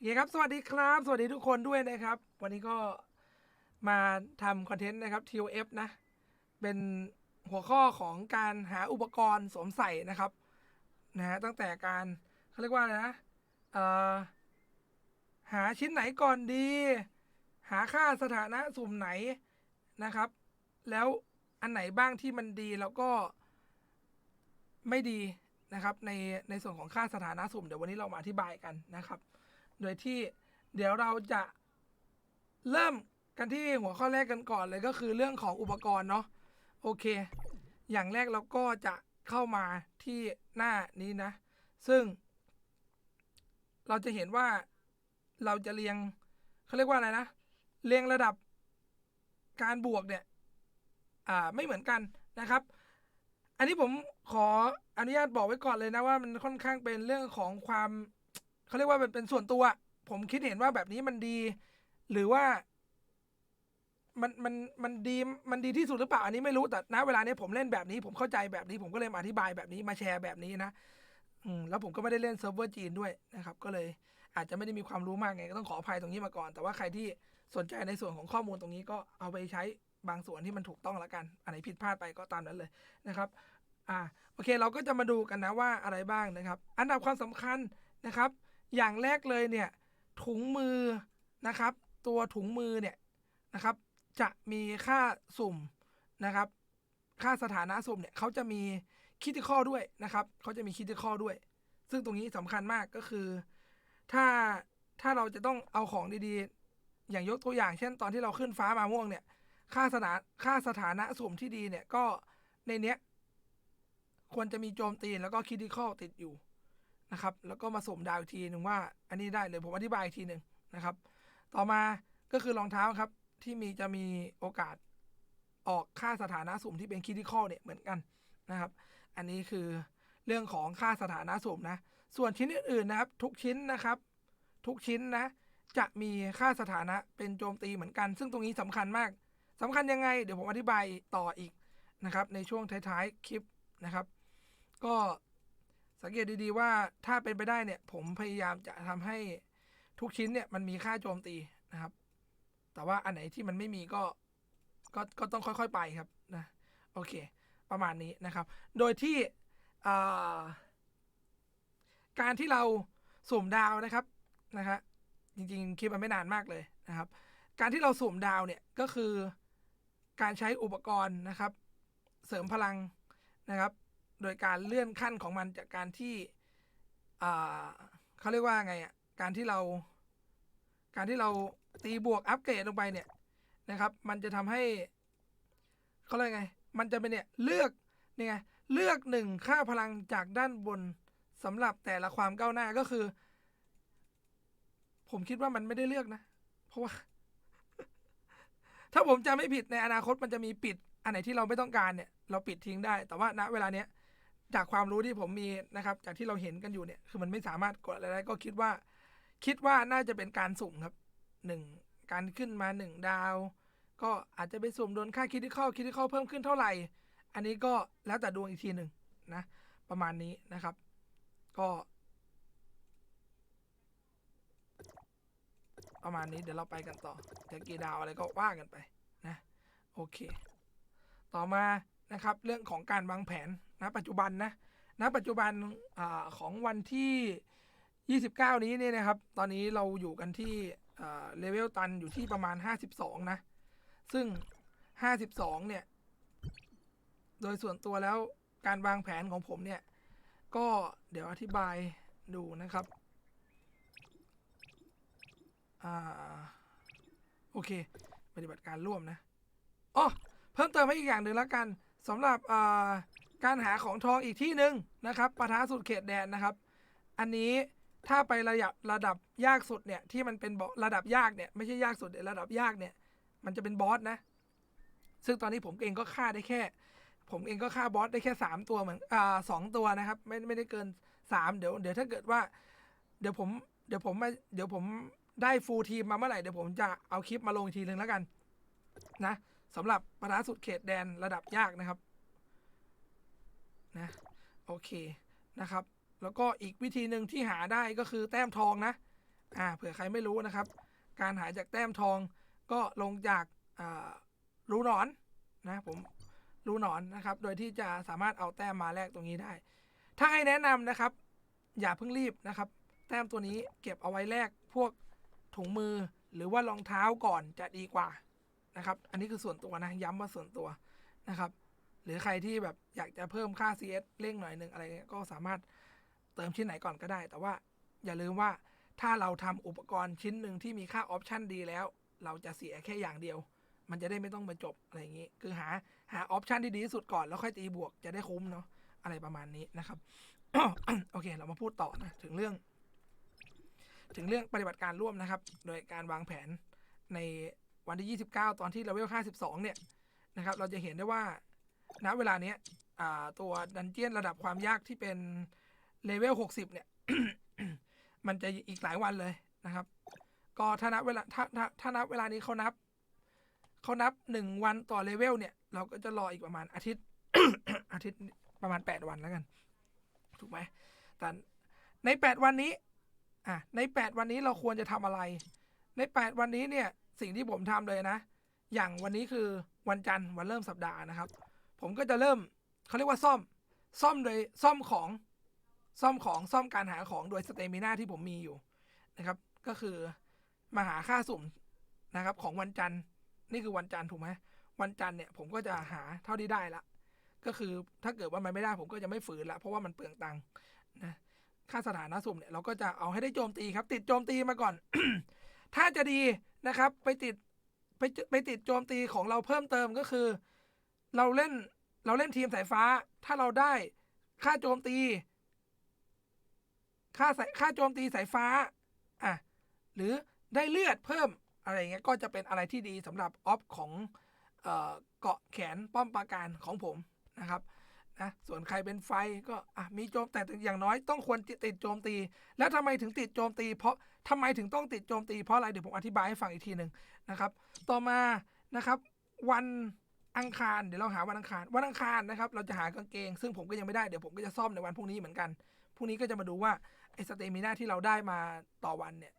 โอเคครับ สวัสดีครับ สวัสดีทุกคนด้วยนะครับ วันนี้ก็มาทำคอนเทนต์นะครับ TOF นะ เป็นหัวข้อของการหาอุปกรณ์สวมใส่นะครับนะฮะตั้งแต่การเขาเรียกว่าอะไรนะเอ่อหาชิ้นไหนก่อนดี หาค่าสถานะสุ่มไหนนะครับ แล้วอันไหนบ้างที่มันดีแล้วก็ไม่ดีนะครับในในส่วนของค่าสถานะสุ่มเดี๋ยววันนี้เรามาอธิบายกันนะครับ โดยที่เดี๋ยวเราจะเริ่มกันที่หัวข้อแรกกันก่อนเลยก็คือเรื่องของอุปกรณ์เนาะโอเค อย่างแรกเราก็จะเข้ามาที่หน้านี้นะ ซึ่ง เราจะเห็นว่าเราจะเรียงเขาเรียกว่าอะไรนะ เรียงระดับการบวกเนี่ยอ่าไม่เหมือนกันนะครับ อันนี้ผมขออนุญาตบอกไว้ก่อนเลยนะว่ามันค่อนข้างเป็นเรื่องของความ เขาเรียกว่าเป็นเป็นส่วนตัว ผมคิดเห็นว่าแบบนี้มันดี หรือว่า มันมันมันดีมันดีที่สุดหรือเปล่าอันนี้ไม่รู้แต่ณเวลานี้ผมเล่นแบบนี้ ผมเข้าใจแบบนี้ ผมก็เลยมาอธิบายแบบนี้มาแชร์แบบนี้นะอืมแล้วผมก็ไม่ได้เล่นเซิร์ฟเวอร์จีนด้วยนะครับ ก็เลยอาจจะไม่ได้มีความรู้มากไงก็ต้องขออภัยตรงนี้มาก่อน แต่ว่าใครที่สนใจในส่วนของข้อมูลตรงนี้ก็เอาไปใช้บางส่วนที่มันถูกต้องละกัน อันไหนผิดพลาดไปก็ตามนั้นเลยนะครับ อ่า โอเค เราก็จะมาดูกันนะว่าอะไรบ้างนะครับ อันดับความสำคัญนะครับ อย่างแรกเลยเนี่ยถุงมือนะครับ ตัวถุงมือเนี่ยนะครับ จะมีค่าสุ่มนะครับ ค่าสถานะสุ่มเนี่ยเขาจะมีคิดข้อด้วยนะครับเขาจะมีคิดข้อด้วย ซึ่งตรงนี้สำคัญมากก็คือ ถ้าถ้าเราจะต้องเอาของดีๆ อย่างยกตัวอย่าง เช่น ตอนที่เราขึ้นฟ้ามาม่วงเนี่ย ค่าสถานค่าสถานะสุ่มที่ดีเนี่ยก็ในเนี้ยควรจะมีโจมตีแล้วก็คิดข้อติดอยู่ นะครับ แล้วก็มาสุ่มดาวอีกทีหนึ่งว่า อันนี้ได้เลยผมอธิบายอีกทีหนึ่งนะครับ ต่อมาก็คือรองเท้าครับ ที่มีจะมีโอกาสออกค่าสถานะสุ่มที่เป็นคิดข้อเนี่ยเหมือนกันนะครับ อันนี้คือเรื่องของค่าสถานะสุ่มนะ ส่วนชิ้นอื่นๆนะครับ ทุกชิ้นนะครับ ทุกชิ้นนะ จะมีค่าสถานะเป็นโจมตีเหมือนกัน ซึ่งตรงนี้สำคัญมากสำคัญยังไง เดี๋ยวผมอธิบายต่ออีกนะครับ ในช่วงท้ายๆคลิปนะครับ ก็ สังเกตดีๆว่าถ้าเป็นไปได้เนี่ยผมพยายามจะทำให้ทุกชิ้นเนี่ยมันมีค่าโจมตีนะครับ แต่ว่าอันไหนที่มันไม่มีก็ก็ก็ต้องค่อยๆไปครับนะโอเค ประมาณนี้นะครับ โดยที่การที่เราสุ่มดาวนะครับนะฮะจริงๆคลิปมันไม่นานมากเลยนะครับ การที่เราสุ่มดาวเนี่ยก็คือการใช้อุปกรณ์นะครับ เสริมพลังนะครับ โดยการเลื่อนขั้นของมันจากการที่เขาเรียกว่าไงอะการที่เรา การที่เราตีบวกอัปเกรดลงไปเนี่ยนะครับ มันจะทำให้เขาเรียกไง มันจะเป็นเนี่ยเลือกเนี่ไงเลือกหนึ่งค่าพลังจากด้านบนสำหรับแต่ละความก้าวหน้าก็คือ ผมคิดว่ามันไม่ได้เลือกนะ เพราะว่า ถ้าผมจำไม่ผิดในอนาคตมันจะมีปิด อันไหนที่เราไม่ต้องการเนี่ย เราปิดทิ้งได้ แต่ว่าณเวลาเนี้ย จากความรู้ที่ผมมีนะครับ จากที่เราเห็นกันอยู่เนี่ย คือมันไม่สามารถกดอะไรได้ก็คิดว่า คิดว่าน่าจะเป็นการสุ่มครับหนึ่งการขึ้นมาหนึ่งดาว ก็อาจจะไปสุ่มโดนค่าคิดที่เข้าคิดที่เข้าเพิ่มขึ้นเท่าไหร่ อันนี้ก็แล้วแต่ดวงอีกทีหนึ่งนะ ประมาณนี้นะครับ ก็ ประมาณนี้เดี๋ยวเราไปกันต่อจะกี่ดาวอะไรก็ว่ากันไปนะ โอเค ต่อมา นะครับ เรื่องของการวางแผนนะปัจจุบันนะณปัจจุบันอของวันที่ 29 นี้เนี่ยนะครับ ตอนนี้เราอยู่กันที่เลเวลตันอยู่ที่ประมาณ 52 นะ ซึ่ง 52 เนี่ย โดยส่วนตัวแล้วการวางแผนของผมเนี่ย ก็เดี๋ยวอธิบายดูนะครับอโอเค ปฏิบัติการร่วมนะอ๋อเพิ่มเติมให้อีกอย่างหนึ่งแล้วกัน สำหรับการหาของทองอีกที่หนึ่งนะครับปะทะสุดเขตแดนนะครับ อันนี้ถ้าไประดับระดับยากสุดเนี่ยที่มันเป็นระดับยากเนี่ยไม่ใช่ยากสุดระดับยากเนี่ยมันจะเป็นบอสนะ ซึ่งตอนนี้ผมเองก็ฆ่าได้แค่ ผมเองก็ฆ่าบอสได้แค่สามตัวเหมือนอ่าสองตัวนะครับ ไม่ไม่ได้เกินสามเดี๋ยวเดี๋ยวถ้าเกิดว่า เดี๋ยวผมเดี๋ยวผมมาเดี๋ยวผมได้ฟูลทีมมาเมื่อไหร่เดี๋ยวผมจะเอาคลิปมาลงทีหนึ่งแล้วกัน นะ สำหรับปะทะสุดเขตแดนระดับยากนะครับนะโอเคนะครับ แล้วก็อีกวิธีหนึ่งที่หาได้ก็คือแต้มทองนะอ่าเผื่อใครไม่รู้นะครับ การหาจากแต้มทองก็ลงจากอ่ารูหนอนนะผมรูหนอนนะครับ โดยที่จะสามารถเอาแต้มมาแลกตรงนี้ได้ ถ้าให้แนะนำนะครับ อย่าเพิ่งรีบนะครับ แต้มตัวนี้เก็บเอาไว้แลกพวกถุงมือหรือว่ารองเท้าก่อนจะดีกว่า นะครับ อันนี้คือส่วนตัวนะ ย้ำว่าส่วนตัวนะครับ หรือใครที่แบบอยากจะเพิ่มค่า CS เร่งหน่อยหนึ่งอะไรเงี้ยก็สามารถเติมชิ้นไหนก่อนก็ได้ แต่ว่าอย่าลืมว่าถ้าเราทำอุปกรณ์ชิ้นหนึ่งที่มีค่าออปชันดีแล้ว เราจะเสียแค่อย่างเดียว มันจะได้ไม่ต้องมาจบอะไรอย่างนี้ คือหาหาออปชันที่ดีที่สุดก่อนแล้วค่อยตีบวกจะได้คุ้มเนาะอะไรประมาณนี้นะครับโอเค เรามาพูดต่อนะถึงเรื่อง ถึงเรื่องปฏิบัติการร่วมนะครับ โดยการวางแผนใน วันที่ 29 ตอนที่เลเวล52 เนี่ยนะครับเราจะเห็นได้ว่าณเวลาเนี้ยตัวดันเจียนระดับความยากที่เป็นเลเวล60 เนี่ย มันจะอีกหลายวันเลยนะครับ ก็ถ้านับเวลาถ้าถ้าถ้านับเวลานี้เขานับเขานับหนึ่งวันต่อเลเวลเนี่ย เราก็จะรออีกประมาณอาทิตย์อาทิตย์ประมาณแปดวันแล้วกัน ถูกไหมแต่ในแปดวันนี้อะในแปดวันนี้เราควรจะทำอะไร ในแปดวันนี้เนี่ย สิ่งที่ผมทำเลยนะ อย่างวันนี้คือวันจันทร์วันเริ่มสัปดาห์นะครับ ผมก็จะเริ่มเขาเรียกว่าซ่อม ซ่อมโดยซ่อมของซ่อมของซ่อมการหาของโดยสเตมินาที่ผมมีอยู่นะครับ ก็คือมาหาค่าสุ่มนะครับ ของวันจันทร์นี่คือวันจันทร์ถูกไหมวันจันทร์เนี่ยผมก็จะหาเท่าที่ได้ละก็คือถ้าเกิดว่ามันไม่ได้ผมก็จะไม่ฝืนละเพราะว่ามันเปลืองตังค์นะค่าสถานะสุ่มเนี่ยเราก็จะเอาให้ได้โจมตีครับ ติดโจมตีมาก่อน ถ้าจะดี นะครับ ไปติดไปไปติดโจมตีของเราเพิ่มเติมก็คือ เราเล่นเราเล่นทีมสายฟ้า ถ้าเราได้ค่าโจมตี ค่าสายค่าโจมตีสายฟ้าอะหรือได้เลือดเพิ่มอะไรเงี้ยก็จะเป็นอะไรที่ดีสำหรับออฟของเกาะแขนป้อมปราการของผมนะครับ นะส่วนใครเป็นไฟก็อะมีโจมแต่อย่างน้อยต้องควรติดโจมตี แล้วทำไมถึงติดโจมตี เพราะทำไมถึงต้องติดโจมตีเพราะอะไรเดี๋ยวผมอธิบายให้ฟังอีกทีหนึ่งนะครับต่อมานะครับวันอังคารเดี๋ยวเราหาวันอังคาร วันอังคารนะครับเราจะหากางเกง ซึ่งผมก็ยังไม่ได้เดี๋ยวผมก็จะซ่อมในวันพรุ่งนี้เหมือนกันพรุ่งนี้ก็จะมาดูว่าไอ้สเตมินาที่เราได้มาต่อวันเนี่ย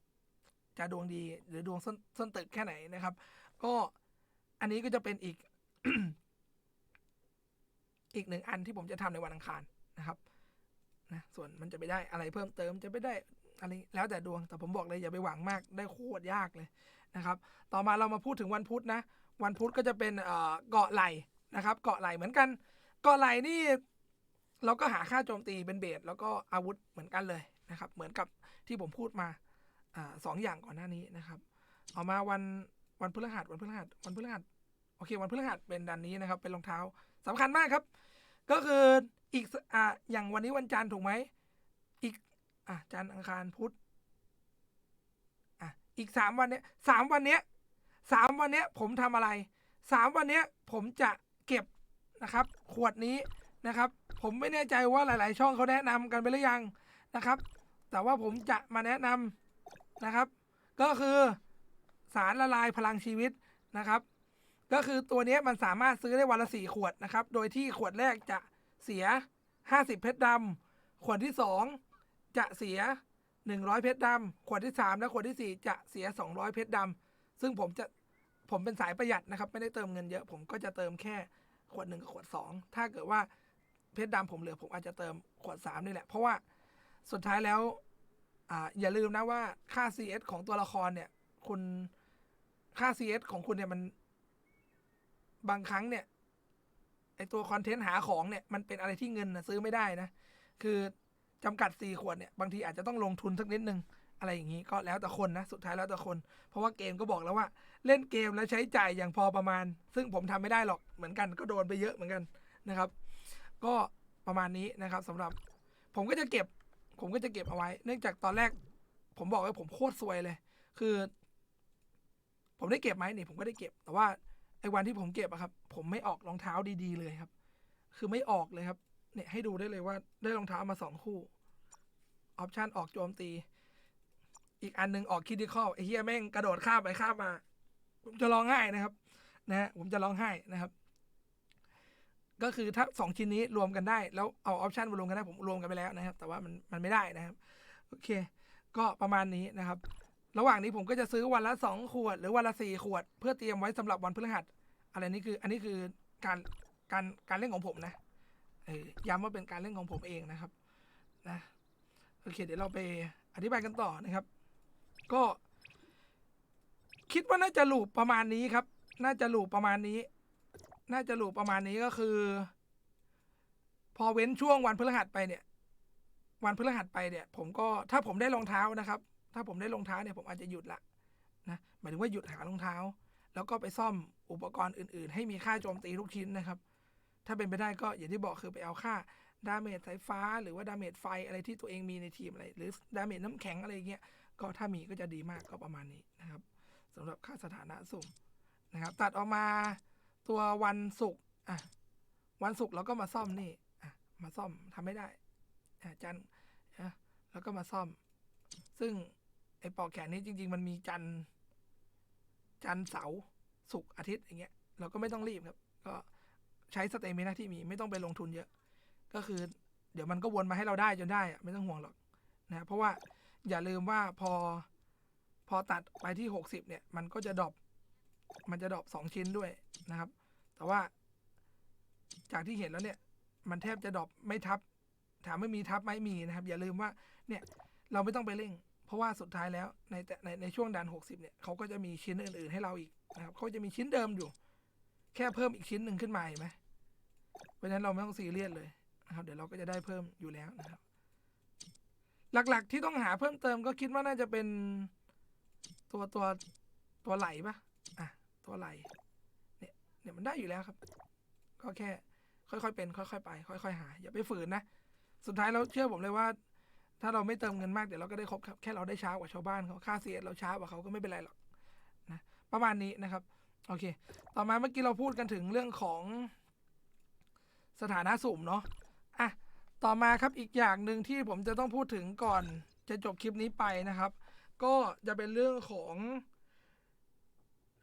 จะดวงดีหรือดวงส้นส้นตึกแค่ไหนนะครับ ก็อันนี้ก็จะเป็นอีก อีกหนึ่งอันที่ผมจะทำในวันอังคารนะครับนะส่วนมันจะไปได้อะไรเพิ่มเติมจะไปได้อะไรแล้วแต่ดวงแต่ผมบอกเลยอย่าไปหวังมากได้โคตรยากเลยนะครับ ต่อมาเรามาพูดถึงวันพุธนะ วันพุธก็จะเป็นเกาะไหลนะครับ เกาะไหลเหมือนกัน เกาะไหลนี่เราก็หาค่าโจมตีเป็นเบสแล้วก็อาวุธเหมือนกันเลยนะครับ เหมือนกับที่ผมพูดมาอสองอย่างก่อนหน้านี้นะครับต่อมาวันวันพฤหัสวันพฤหัสวันพฤหัสโอเค วันพฤหัสเป็นดันนี้นะครับ เป็นรองเท้า สำคัญมากครับ ก็คืออีกอ่าอย่างวันนี้วันจันทร์ถูกไหมอีกอะจันทร์อังคารพุธอะอีกสามวันเนี้ยสามวันเนี้ยสามวันเนี้ยผมทำอะไรสามวันเนี้ยผมจะเก็บนะครับ ขวดนี้นะครับ ผมไม่แน่ใจว่าหลาย ๆ ช่องเขาแนะนำกันไปหรือยังนะครับ แต่ว่าผมจะมาแนะนำนะครับ ก็คือสารละลายพลังชีวิตนะครับ ก็คือตัวนี้มันสามารถซื้อได้วันละสี่ขวดนะครับ โดยที่ขวดแรกจะเสีย 50 เพชรดำขวดที่ 2 จะเสีย 100 เพชรดำขวดที่ 3 และขวดทีสี่4 จะเสีย 200 เพชรดำซึ่งผมจะผมเป็นสายประหยัดนะครับ ไม่ได้เติมเงินเยอะ ผมก็จะเติมแค่ขวดหนึ่งกับขวด 2 ถ้าเกิดว่าเพชรดำผมเหลือผมอาจจะเติมขวด 3 นี่แหละ เพราะว่าสุดท้ายแล้วออย่าลืมนะว่าค่า CS ของตัวละครเนี่ยคุณค่า CS ของคุณเนี่ยมัน บางครั้งเนี่ยไอตัวคอนเทนต์หาของเนี่ยมันเป็นอะไรที่เงินนะซื้อไม่ได้นะ คือจำกัดสี่ขวดเนี่ยบางทีอาจจะต้องลงทุนสักนิดนึงอะไรอย่างนี้ก็แล้วแต่คนนะ สุดท้ายแล้วแต่คน เพราะว่าเกมก็บอกแล้วว่า เล่นเกมแล้วใช้จ่ายอย่างพอประมาณ ซึ่งผมทำไม่ได้หรอกเหมือนกันก็โดนไปเยอะเหมือนกันนะครับ ก็ประมาณนี้นะครับสำหรับ ผมก็จะเก็บ ผมก็จะเก็บเอาไว้ เนื่องจากตอนแรก ผมบอกว่าผมโคตรซวยเลย คือ ผมได้เก็บไหมนี่ผมก็ได้เก็บ แต่ว่า ไอ้วันที่ผมเก็บอะครับ ผมไม่ออกรองเท้าดีๆเลยครับ คือไม่ออกเลยครับ เนี่ยให้ดูได้เลยว่าได้รองเท้ามาสองคู่ออปชันออกโจมตี อีกอันหนึงออกคิด i คอลไอ้เฮียแม่งกระโดดข้ามไปข้ามมา ผมจะร้องไห้นะครับ นะฮะผมจะร้องไห้นะครับ ก็คือถ้าสองชิ้นนี้รวมกันได้ แล้วเอาออปชันมารวมกันได้ผมรวมกันไปแล้วนะครับ แต่ว่ามันมันไม่ได้นะครับ โอเค ก็ประมาณนี้นะครับ ระหว่างนี้ผมก็จะซื้อวันละสองขวด หรือวันละสี่ขวด เพื่อเตรียมไว้สำหรับวันพฤหัส อะไรนี้คือ อันนี้คือการการการเล่นของผมนะย้ำว่าเป็นการเล่นของผมเองนะครับนะโอเค เดี๋ยวเราไปอธิบายกันต่อนะครับ ก็ คิดว่าน่าจะลูปประมาณนี้ครับ น่าจะลูปประมาณนี้ น่าจะลูปประมาณนี้ก็คือ พอเว้นช่วงวันพฤหัสไปเนี่ย วันพฤหัสไปเนี่ย ผมก็ถ้าผมได้รองเท้านะครับ ถ้าผมได้รองเท้าเนี่ยผมอาจจะหยุดละนะหมายถึงว่าหยุดหารองเท้า แล้วก็ไปซ่อมอุปกรณ์อื่น ๆ ให้มีค่าโจมตีทุกชิ้นนะครับ ถ้าเป็นไปได้ก็อย่างที่บอกคือไปเอาค่าดาเมจสายฟ้า หรือว่าดาเมจไฟอะไรที่ตัวเองมีในทีมอะไร หรือดาเมจน้ำแข็งอะไรเงี้ยก็ถ้ามีก็จะดีมากก็ประมาณนี้นะครับสำหรับค่าสถานะสุ่มนะครับ ตัดออกมาตัววันศุกร์อะวันศุกร์เราก็มาซ่อมนี่อะมาซ่อมทำไม่ได้อะจันทร์อะแล้วก็มาซ่อม ซึ่ง ไอ้ปอกแขนนี้จริง ๆ มันมีจันทร์จันทร์เสาร์ศุกอาทิตย์อย่างเงี้ย เราก็ไม่ต้องรีบครับ ก็ใช้สเตมินาที่มีไม่ต้องไปลงทุนเยอะ ก็คือ เดี๋ยวมันก็วนมาให้เราได้จนได้อะไม่ต้องห่วงหรอกนะเพราะว่าอย่าลืมว่าพอพอตัดไปที่หกสิบเนี่ย มันก็จะดรอปมันจะดรอปสองชิ้นด้วยนะครับ แต่ว่าจากที่เห็นแล้วเนี่ย มันแทบจะดรอปไม่ทับ ถามไม่มีทับไหมมีนะครับ อย่าลืมว่าเนี่ยเราไม่ต้องไปเร่ง ราะว่าสุดท้ายแล้วในในในช่วงดันหกสิบเนี่ยเขาก็จะมีชิ้นอื่น ๆ ให้เราอีกนะครับเขาจะมีชิ้นเดิมอยู่ แค่เพิ่มอีกชิ้นหนึ่งขึ้นมาเห็นไหมเพราะฉะนั้นเราไม่ต้องซีเรียสเลยนะครับ เดี๋ยวเราก็จะได้เพิ่มอยู่แล้วนะครับ หลักๆที่ต้องหาเพิ่มเติมก็คิดว่าน่าจะเป็นตัวตัวตัวไหลปะอะตัวไหลเนี่ยเนี่ยมันได้อยู่แล้วครับ ก็แค่ ค่อยๆเป็น ค่อย ๆ ไป ค่อย ๆ หา อย่าไปฝืนนะ สุดท้ายเราเชื่อผมเลยว่า ถ้าเราไม่เติมเงินมากเดี๋ยวเราก็ได้ครบครับแค่เราได้ช้ากว่าชาวบ้านเขาค่าเสียเราช้ากว่าเขาก็ไม่เป็นไรหรอกนะประมาณนี้นะครับโอเค ต่อมาเมื่อกี้เราพูดกันถึงเรื่องของสถานะสุ่มเนาะอะต่อมาครับอีกอย่างหนึ่งที่ผมจะต้องพูดถึงก่อนจะจบคลิปนี้ไปนะครับ ก็จะเป็นเรื่องของ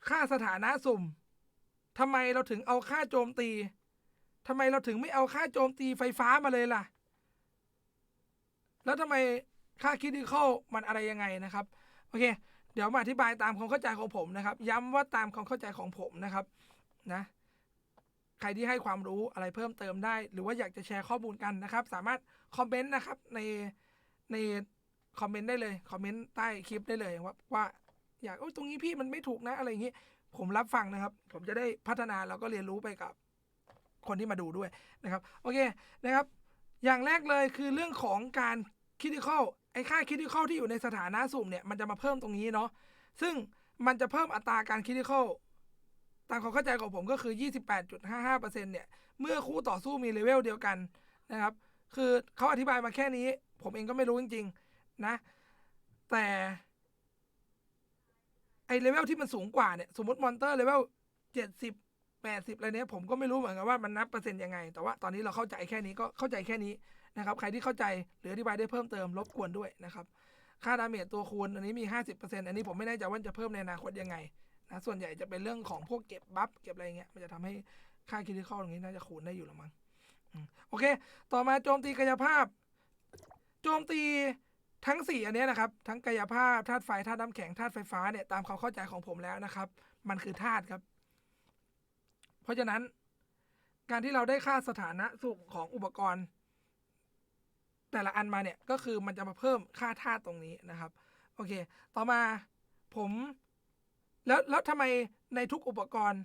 ค่าสถานะสุ่มทำไมเราถึงเอาค่าโจมตีทำไมเราถึงไม่เอาค่าโจมตีไฟฟ้ามาเลยล่ะ แล้วทำไมค่าคิดดิคอลมันอะไรยังไงนะครับ โอเค เดี๋ยวมาอธิบายตามความเข้าใจของผมนะครับ ย้ำว่าตามความเข้าใจของผมนะครับนะใครที่ให้ความรู้อะไรเพิ่มเติมได้ หรือว่าอยากจะแชร์ข้อมูลกันนะครับ สามารถคอมเมนต์นะครับในในคอมเมนต์ได้เลยคอมเมนต์ใต้คลิปได้เลยว่าว่าอยากโอ้ตรงนี้พี่มันไม่ถูกนะอะไรอย่างนี้ ผมรับฟังนะครับ ผมจะได้พัฒนาแล้วก็เรียนรู้ไปกับคนที่มาดูด้วยนะครับ โอเคนะครับ อย่างแรกเลยคือเรื่องของการคิด i ค a l ไอ้ค่าคิด i ค a l ที่อยู่ในสถานะสุ่มเนี่ยมันจะมาเพิ่มตรงนี้เนาะซึ่งมันจะเพิ่มอัตราการคิด i ค a l ตามความเข้าใจของผมก็คือ 28.55%เนี่ย เมื่อคู่ต่อสู้มีเลเวลเดียวกันนะครับ คือเขาอธิบายมาแค่นี้ ผมเองก็ไม่รู้จริง ๆ นะ แต่ไอเลเวลที่มันสูงกว่าเนี่ย สมมติมอนเตอร์เลเวล70 80อะไรเนี้ยผมก็ไม่รู้เหมือนกันว่ามันนับเปอร์เซ็นต์ยังไง แต่ว่าตอนนี้เราเข้าใจแค่นี้ก็เข้าใจแค่นี้นะครับ ใครที่เข้าใจหรืออธิบายได้เพิ่มเติมรบกวนด้วยนะครับ ค่าดาเมจตัวคูณอันนี้มี 50%อันนี้ผมไม่แน่ใจว่าจะเพิ่มในอนาคตยังไงนะส่วนใหญ่จะเป็นเรื่องของพวกเก็บบัฟเก็บอะไรเงี้ยมันจะทำให้ค่าคิดข้อตรงนี้น่าจะคูณได้อยู่หรือมั้งโอเค ต่อมาโจมตีกายภาพ โจมตีทั้งสี่อันเนี้ยนะครับ ทั้งกายภาพธาตุไฟธาตุน้ำแข็งธาตุไฟฟ้าเนี่ยตามความเข้าใจของผมแล้วนะครับ มันคือธาตุครับ ราะฉะนั้น การที่เราได้ค่าสถานะสุ่มของอุปกรณ์ แต่ละอันมาเนี่ยก็คือมันจะมาเพิ่มค่าธาตุตรงนี้นะครับ โอเค ต่อมาผมแล้วแล้วทำไมในทุกอุปกรณ์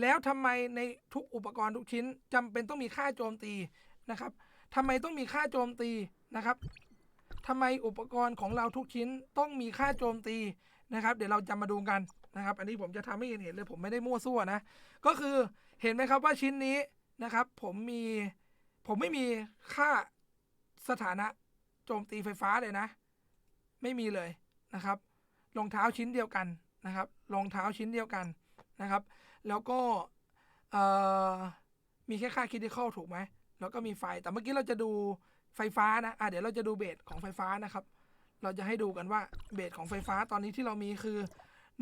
แล้วทำไมในทุกอุปกรณ์ทุกชิ้นจำเป็นต้องมีค่าโจมตีนะครับทำไมต้องมีค่าโจมตีนะครับทำไมอุปกรณ์ของเราทุกชิ้นต้องมีค่าโจมตีนะครับ เดี๋ยวเราจะมาดูกัน นะครับ อันนี้ผมจะทำให้เห็นเห็นเลยผมไม่ได้มั่วซั่วนะ ก็คือเห็นไหมครับว่าชิ้นนี้นะครับ ผมมีผมไม่มีค่าสถานะโจมตีไฟฟ้าเลยนะ ไม่มีเลยนะครับรองเท้าชิ้นเดียวกันนะครับรองเท้าชิ้นเดียวกันนะครับ แล้วก็มีแค่ค่าคิด i คอลถูกไหมแล้วก็มีไฟ แต่เมื่อกี้เราจะดูไฟฟ้านะอะเดี๋ยวเราจะดูเบสของไฟฟ้านะครับ เราจะให้ดูกันว่าเบสของไฟฟ้าตอนนี้ที่เรามีคือ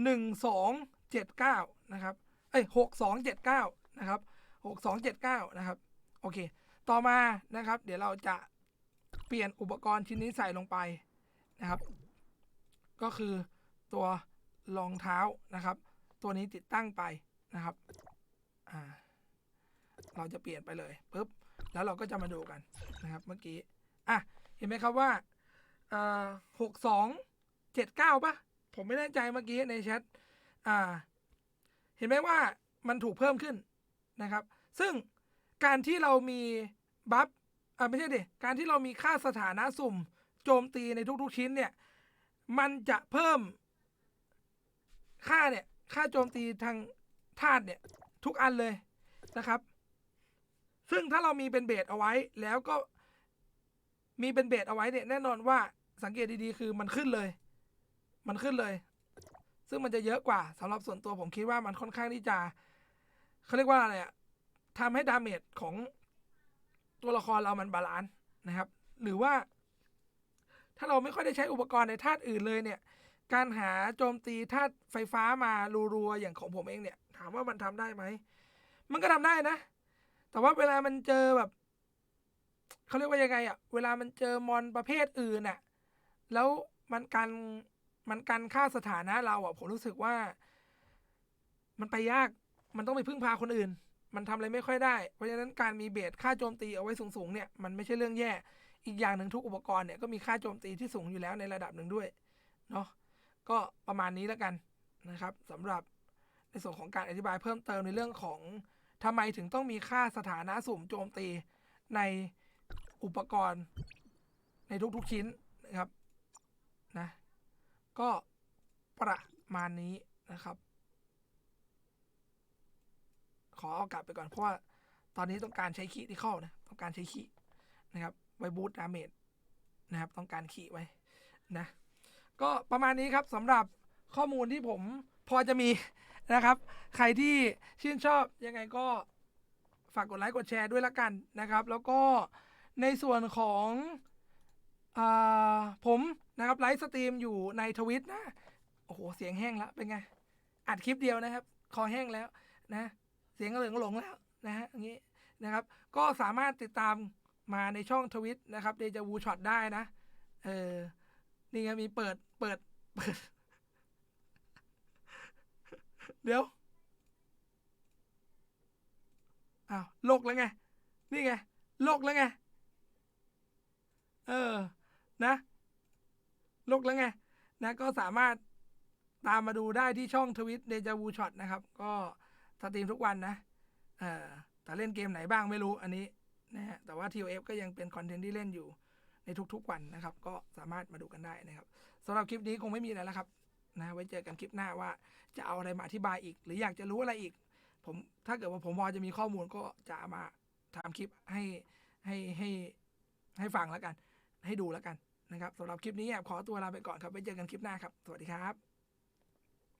หนึ่งสองเจ็ดเก้านะครับเอ้ยหกสองเจ็ดเก้านะครับหกสองเจ็ดเก้านะครับโอเค ต่อมานะครับ เดี๋ยวเราจะเปลี่ยนอุปกรณ์ชิ้นนี้ใส่ลงไปนะครับ ก็คือตัวรองเท้านะครับ ตัวนี้ติดตั้งไปนะครับอ่าเราจะเปลี่ยนไปเลยปุ๊บแล้วเราก็จะมาดูกันนะครับเมื่อกี้อะเห็นไหมครับว่าหกสองเจ็ดเก้าปะ ผมไม่แน่ใจเมื่อกี้ในแชทอ่า เห็นไหมว่ามันถูกเพิ่มขึ้นนะครับ ซึ่งการที่เรามีบัฟอ่าไม่ใช่ดิการที่เรามีค่าสถานะสุ่ม โจมตีในทุกๆชิ้นเนี่ย มันจะเพิ่ม ค่าเนี่ย ค่าโจมตีทางธาตุเนี่ย ทุกอันเลยนะครับ ซึ่งถ้าเรามีเป็นเบสเอาไว้แล้วก็มีเป็นเบสเอาไว้เนี่ยแน่นอนว่าสังเกตดีๆ คือมันขึ้นเลย มันขึ้นเลย ซึ่งมันจะเยอะกว่าสำหรับส่วนตัวผมคิดว่ามันค่อนข้างที่จะเขาเรียกว่าอะไรอะทำให้ดาเมจของตัวละครเรามันบาลานซ์นะครับ หรือว่า ถ้าเราไม่ค่อยได้ใช้อุปกรณ์ในธาตุอื่นเลยเนี่ย การหาโจมตีธาตุไฟฟ้ามารัวๆอย่างของผมเองเนี่ย ถามว่ามันทำได้ไหม มันก็ทำได้นะ แต่ว่าเวลามันเจอแบบเขาเรียกว่ายังไงอะเวลามันเจอมอนประเภทอื่นอะแล้วมันกัน มันกันค่าสถานะเราอะผมรู้สึกว่า มันไปยากมันต้องไปพึ่งพาคนอื่น มันทำอะไรไม่ค่อยได้ เพราะฉะนั้นการมีเบสค่าโจมตีเอาไว้สูงๆเนี่ยมันไม่ใช่เรื่องแย่ อีกอย่างหนึ่งทุกอุปกรณ์เนี่ยก็มีค่าโจมตีที่สูงอยู่แล้วในระดับหนึ่งด้วยเนาะก็ประมาณนี้แล้วกันนะครับสำหรับในส่วนของการอธิบายเพิ่มเติมในเรื่องของทำไมถึงต้องมีค่าสถานะสุ่มโจมตีในอุปกรณ์ในทุกๆชิ้นนะครับนะ ก็ประมาณนี้นะครับ ขอเอากลับไปก่อน เพราะว่าตอนนี้ต้องการใช้ขีที่เข้านะ ต้องการใช้ขีนะครับ ไว้บูตดาเมจนะครับ ต้องการขีไว้นะ ก็ประมาณนี้ครับสำหรับข้อมูลที่ผมพอจะมีนะครับ ใครที่ชื่นชอบยังไงก็ฝากกดไลค์กดแชร์ด้วยละกันนะครับ แล้วก็ในส่วนของ ผมนะครับไลฟ์สตรีมอยู่ในทวิตนะ โอ้โห เสียงแห้งแล้วเป็นไง อัดคลิปเดียวนะครับ คอแห้งแล้วนะ เสียงเหลืองหลงแล้วนะฮะอย่างนี้นะครับ ก็สามารถติดตามมาในช่องทวิตนะครับเดจาวูช็อตได้นะ เออ นี่ไงมีเปิด เปิด เปิด เดี๋ยว อ้าวโลกแล้วไง นี่ไงโลกแล้วไง เออ นะโลกแล้วไงนะก็สามารถตามมาดูได้ที่ช่องทวิตเดจาวูช็อตนะครับ ก็สตรีมทุกวันนะเออแต่เล่นเกมไหนบ้างไม่รู้อันนี้นะฮะแต่ว่า TOF ก็ยังเป็นคอนเทนต์ที่เล่นอยู่ในทุกๆวันนะครับ ก็สามารถมาดูกันได้นะครับสำหรับคลิปนี้คงไม่มีอะไรแล้วครับนะไว้เจอกันคลิปหน้าว่าจะเอาอะไรมาอธิบายอีก หรืออยากจะรู้อะไรอีก ผมถ้าเกิดว่าผมพอจะมีข้อมูลก็จะามาทำคลิปให้ให้ให้ให้ฟังแล้วกัน ให้ดูแล้วกัน นะครับสำหรับคลิปนี้แอบขอตัวลาไปก่อนครับไว้เจอกันคลิปหน้าครับ สวัสดีครับ